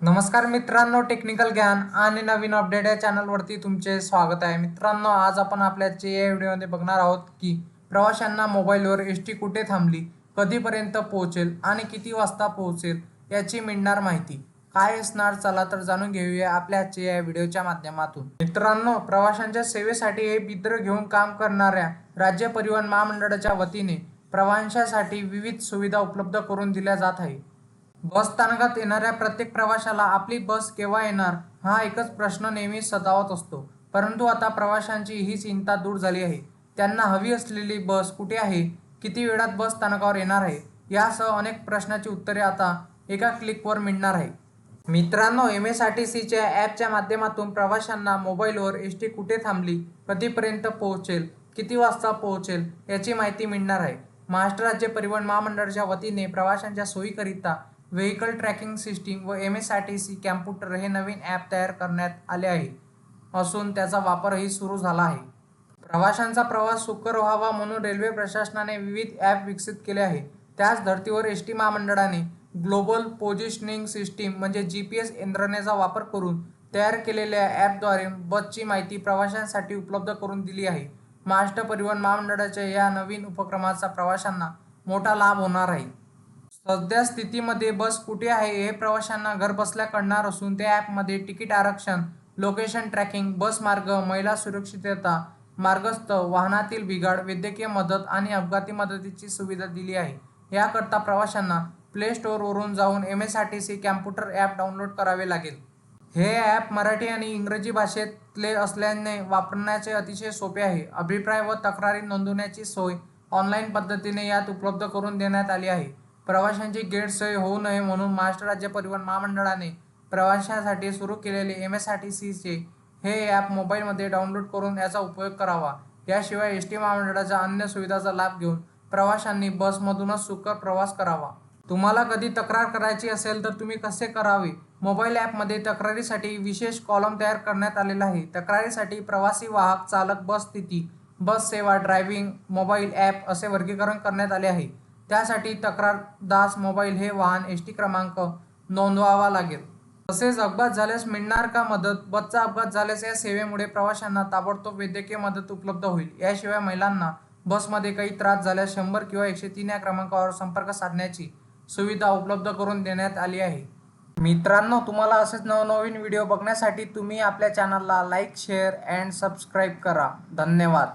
नमस्कार मित्रांनो टेक्निकल ज्ञान आणि नवीन अपडेट या चॅनलवरती तुमचे स्वागत आहे. मित्रांनो आज आपण आपल्याच्या या व्हिडिओमध्ये बघणार आहोत की प्रवाशांना मोबाईलवर एस टी कुठे थांबली कधीपर्यंत पोहोचेल आणि किती वाजता पोहोचेल याची मिळणार माहिती. काय असणार चला तर जाणून घेऊया आपल्या आजच्या या व्हिडिओच्या माध्यमातून. मित्रांनो प्रवाशांच्या सेवेसाठी हे बिद्र घेऊन काम करणाऱ्या राज्य परिवहन महामंडळाच्या वतीने प्रवाशांसाठी विविध सुविधा उपलब्ध करून दिल्या जात आहे. बस स्थानकात येणाऱ्या प्रत्येक प्रवाशाला आपली बस केव्हा येणार हा एकच प्रश्न नेहमी सतावत असतो. परंतु आता प्रवाशांची ही चिंता दूर झाली आहे. त्यांना हवी असलेली बस कुठे आहे? किती वेळात बस स्थानकावर येणार आहे? यासह अनेक प्रश्नाची उत्तरे आता एका क्लिकवर मिळणार आहे. मित्रांनो एम एस आर टी सीच्या ॲपच्या माध्यमातून प्रवाशांना मोबाईलवर एस टी कुठे थांबली कधीपर्यंत पोहोचेल किती वाजता पोहोचेल याची माहिती मिळणार आहे. महाराष्ट्र राज्य परिवहन महामंडळाच्या वतीने प्रवाशांच्या सोयीकरिता व्हेकल ट्रॅकिंग सिस्टीम व M S R T C computer हे नवीन ॲप तयार करण्यात आले आहे. असून त्याचा वापरही सुरू झाला आहे. प्रवाशांचा प्रवास सुकर व्हावा म्हणून रेल्वे प्रशासनाने विविध ॲप विकसित केले आहे त्याच धर्तीवर एस टी महामंडळाने ग्लोबल पोझिशनिंग सिस्टीम म्हणजे जी पी एस यंत्रणेचा वापर करून तयार केलेल्या ॲपद्वारे बसची माहिती प्रवाशांसाठी उपलब्ध करून दिली आहे. महाराष्ट्र परिवहन महामंडळाच्या या नवीन उपक्रमाचा प्रवाशांना मोठा लाभ होणार आहे. सध्या स्थितीमध्ये बस कुठे आहे हे प्रवाशांना घरबसल्या कळणार असून त्या ॲपमध्ये तिकीट आरक्षण लोकेशन ट्रॅकिंग बस मार्ग महिला सुरक्षितता मार्गस्थ वाहनातील बिघाड वैद्यकीय मदत आणि अपघाती मदतीची सुविधा दिली आहे. याकरता प्रवाशांना प्ले स्टोअरवरून जाऊन M S R T C computer app download करावे लागेल. हे ॲप मराठी आणि इंग्रजी भाषेतले असल्याने वापरण्याचे अतिशय सोपे आहे. अभिप्राय व तक्रारी नोंदवण्याची सोय ऑनलाईन पद्धतीने यात उपलब्ध करून देण्यात आली आहे. प्रवाशांची गैरसोय होऊ नये म्हणून महाराष्ट्र राज्य परिवहन महामंडळाने प्रवाशांसाठी सुरू केलेले एम एस आर टी सीचे हे ॲप मोबाईलमध्ये डाउनलोड करून याचा उपयोग करावा. याशिवाय एस टी महामंडळाच्या अन्य सुविधांचा लाभ घेऊन प्रवाशांनी बसमधूनच सुकर प्रवास करावा. तुम्हाला कधी तक्रार करायची असेल तर तुम्ही कसे करावे? मोबाईल ॲपमध्ये तक्रारीसाठी विशेष कॉलम तयार करण्यात आलेला आहे. तक्रारीसाठी प्रवासी वाहक चालक बस स्थिती बस सेवा ड्रायव्हिंग मोबाईल ॲप असे वर्गीकरण करण्यात आले आहे. त्यासाठी तक्रारदास मोबाईल हे वाहन एस टी क्रमांक नोंदवावा लागेल. तसेच अपघात झाल्यास मिळणार का मदत बसचा अपघात झाल्यास या सेवेमुळे प्रवाशांना ताबडतोब वैद्यकीय मदत उपलब्ध होईल. याशिवाय महिलांना बसमध्ये काही त्रास झाल्यास शंभर किंवा एकशे तीन या क्रमांकावर संपर्क साधण्याची सुविधा उपलब्ध करून देण्यात आली आहे. मित्रांनो तुम्हाला असेच नवनवीन व्हिडिओ बघण्यासाठी तुम्ही आपल्या चॅनलला लाईक शेअर अँड सबस्क्राईब करा. धन्यवाद.